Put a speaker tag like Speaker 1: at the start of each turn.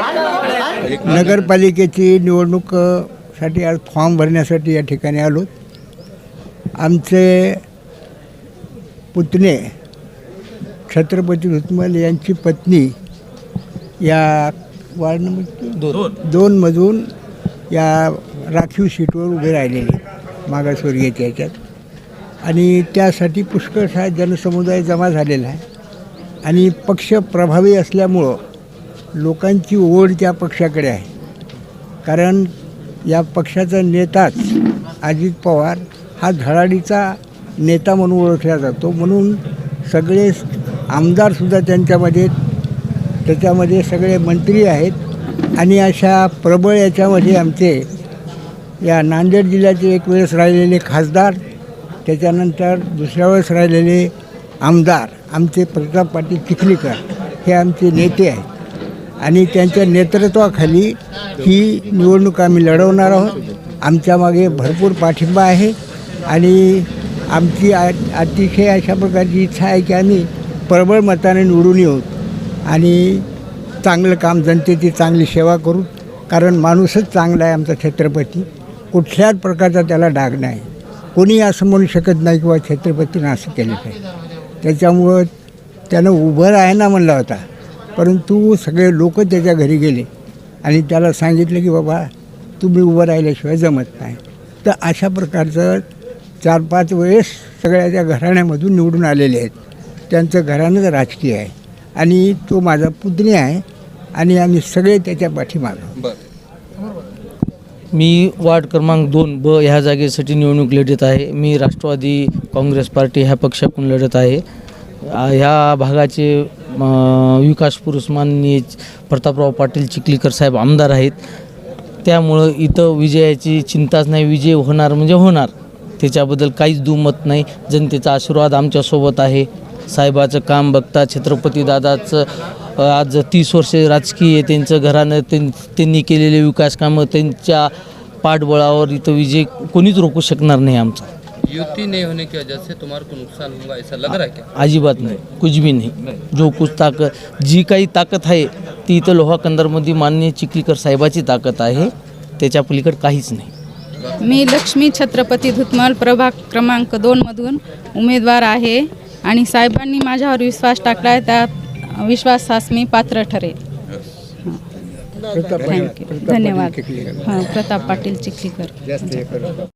Speaker 1: Halo. नगरपालिकेची निवडणूक अ, साठी आज फॉर्म भरण्यासाठी या ठिकाणी आलो. आमचे पुतणे छत्रपती रुत्मल यांची पत्नी या वार्ड नंबर दोन. दोनमधून या राखीव सीटवर उभे राहिलेले मागासवर्गीयच्या याच्यात. आणि त्यासाठी पुष्कळसा जनसमुदाय जमा झालेला आहे. आणि पक्ष प्रभावी असल्यामुळं लोकांची ओढ त्या पक्षाकडे आहे. कारण या पक्षाचा नेताच अजित पवार हा धडाडीचा नेता म्हणून ओळखला जातो. म्हणून सगळे आमदारसुद्धा त्यांच्यामध्ये त्याच्यामध्ये सगळे मंत्री आहेत. आणि अशा प्रबळ याच्यामध्ये आमचे या नांदेड जिल्ह्याचे एक वेळेस राहिलेले खासदार त्याच्यानंतर दुसऱ्या वेळेस राहिलेले आमदार आमचे प्रताप पाटील चिखलीकर हे आमचे नेते आहेत. आणि त्यांच्या नेतृत्वाखाली ही निवडणूक आम्ही लढवणार आहोत. आमच्या मागे भरपूर पाठिंबा आहे आणि आमची आ अतिशय अशा प्रकारची इच्छा आहे की आम्ही प्रबळ मताने निवडून येऊ आणि चांगलं काम जनतेची चांगली सेवा करू. कारण माणूसच चांगला आहे आमचा छत्रपती. कुठल्याच प्रकारचा त्याला डाग नाही. कोणी असं म्हणू शकत नाही किंवा छत्रपतीनं असं केलं पाहिजे त्याच्यामुळं त्यानं उभं राहायला म्हणला होता. परंतु सगळे लोक त्याच्या घरी गेले आणि त्याला सांगितलं की बाबा तुम्ही उभं राहिल्याशिवाय जमत नाही. तर अशा प्रकारचं चार पाच वेळेस सगळ्या त्या घराण्यामधून निवडून आलेले आहेत. त्यांचं घराणंच राजकीय आहे. आणि तो माझा पुतणी आहे आणि आम्ही सगळे त्याच्या पाठीमागं
Speaker 2: मी वार्ड क्रमांक दोन ब ह्या जागेसाठी निवडणूक लढत आहे. मी राष्ट्रवादी काँग्रेस पार्टी ह्या पक्षाकडून लढत आहे. ह्या भागाचे विकास पुरुष माननीय प्रतापराव पाटील चिखलीकर साहेब आमदार आहेत. त्यामुळं इथं विजयाची चिंताच नाही विजय होणार म्हणजे होणार. त्याच्याबद्दल काहीच दुमत नाही. जनतेचा आशीर्वाद आमच्यासोबत आहे. साहेबाचं काम बघता छत्रपती दादाचं आज तीस वर्षे राजकीय त्यांचं घरानं त्यां त्यांनी केलेले विकास कामं त्यांच्या पाठबळावर इथं विजय कोणीच रोखू शकणार नाही आमचा.
Speaker 3: युति नहीं होने की वजह से तुम्हारे को नुकसान होगा ऐसा लग रहा है क्या?
Speaker 2: अजिबात नाही कुछ भी नाही। जो कुछ ताकद जी काही ताकद आहे ती इथं लोहा कंदरमध्ये माननीय चिखलीकर साहेबाची ताकद आहे त्याच्या पलीकडे काहीच नाही.
Speaker 4: मी लक्ष्मी छत्रपती धुतमल प्रभाग क्रमांक दोनमधून उमेदवार आहे आणि साहेबांनी माझ्यावर विश्वास टाकला आहे त्या विश्वासास मी पात्र ठरेल. थँक्यू. धन्यवाद. हां प्रताप पाटील चिखलीकर.
Speaker 1: जास्त हे करू.